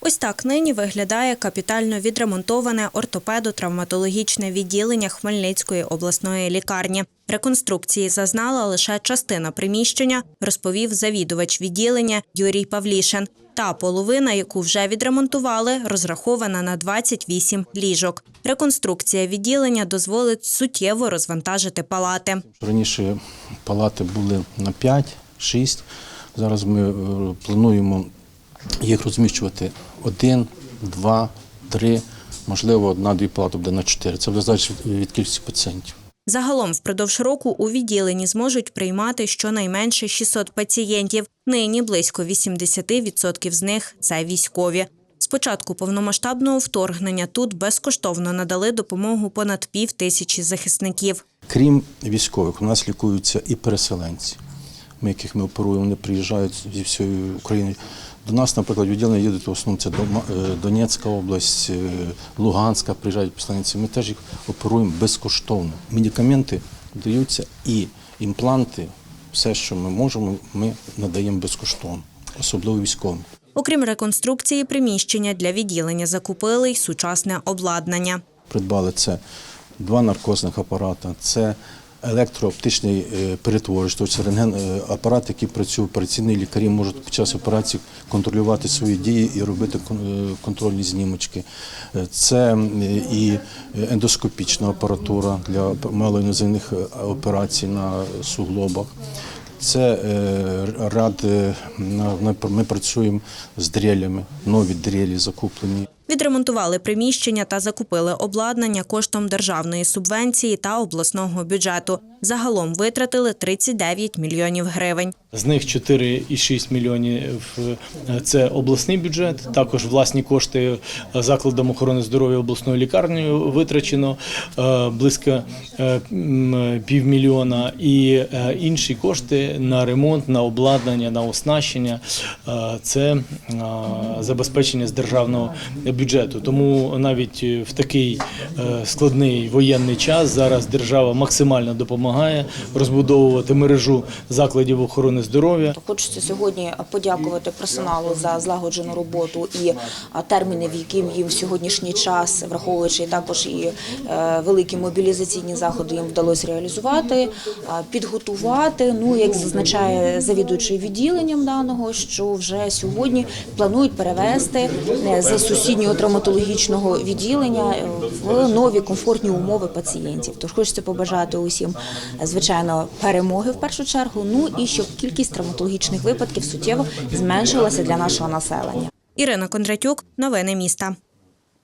Ось так нині виглядає капітально відремонтоване ортопедо-травматологічне відділення Хмельницької обласної лікарні. Реконструкції зазнала лише частина приміщення, розповів завідувач відділення Юрій Павлішин. Та половина, яку вже відремонтували, розрахована на 28 ліжок. Реконструкція відділення дозволить суттєво розвантажити палати. Раніше палати були на 5-6. Зараз ми е, плануємо їх розміщувати один, два, три, можливо, одна-дві палати буде на чотири. Це буде залежить від- від кількості пацієнтів. Загалом впродовж року у відділенні зможуть приймати щонайменше 600 пацієнтів. Нині близько 80% з них це військові. З початку повномасштабного вторгнення тут безкоштовно надали допомогу понад пів тисячі захисників. Крім військових, у нас лікуються і переселенці, ми, яких ми оперуємо, вони приїжджають зі всієї України. До нас, наприклад, відділення їдуть в основному це е, Донецька область, е, Луганська, приїжджають переселенці. Ми теж їх оперуємо безкоштовно. Медикаменти даються і імпланти, все, що ми можемо, ми надаємо безкоштовно, особливо військовим. Окрім реконструкції приміщення для відділення закупили й сучасне обладнання. Придбали це два наркозних апарата, це електрооптичний е, перетворювач, тобто рентген е, апарат, який працює операційні лікарі, можуть під час операції контролювати свої дії і робити е, контрольні знімочки. Це і ендоскопічна апаратура для малоінвазивних е, операцій на суглобах. Це на- ми працюємо з дрелями, нові дрелі закуплені. Відремонтували приміщення та закупили обладнання коштом державної субвенції та обласного бюджету. Загалом витратили 39 мільйонів гривень. З них 4,6 мільйонів е, це обласний бюджет. Також власні кошти е, закладам охорони здоров'я обласною лікарнею витрачено е, близько півмільйона, і інші кошти на ремонт, на обладнання, на оснащення це забезпечення з державного бюджету. Тому навіть в такий е, складний воєнний час зараз держава максимально допомагає розбудовувати мережу закладів охорони здоров'я. Хочеться сьогодні подякувати персоналу за злагоджену роботу і терміни, в яким їм в сьогоднішній час, враховуючи також і е, великі мобілізаційні заходи, їм вдалося реалізувати, підготувати. Ну як зазначає завідуючий відділенням даного, що вже сьогодні планують перевести е, з сусіднього травматологічного відділення в нові комфортні умови пацієнтів. Тож хочеться побажати усім, звичайно, перемоги в першу чергу. Ну і щоб кількість травматологічних випадків суттєво зменшилася для нашого населення. Ірина Кондратюк, новини міста.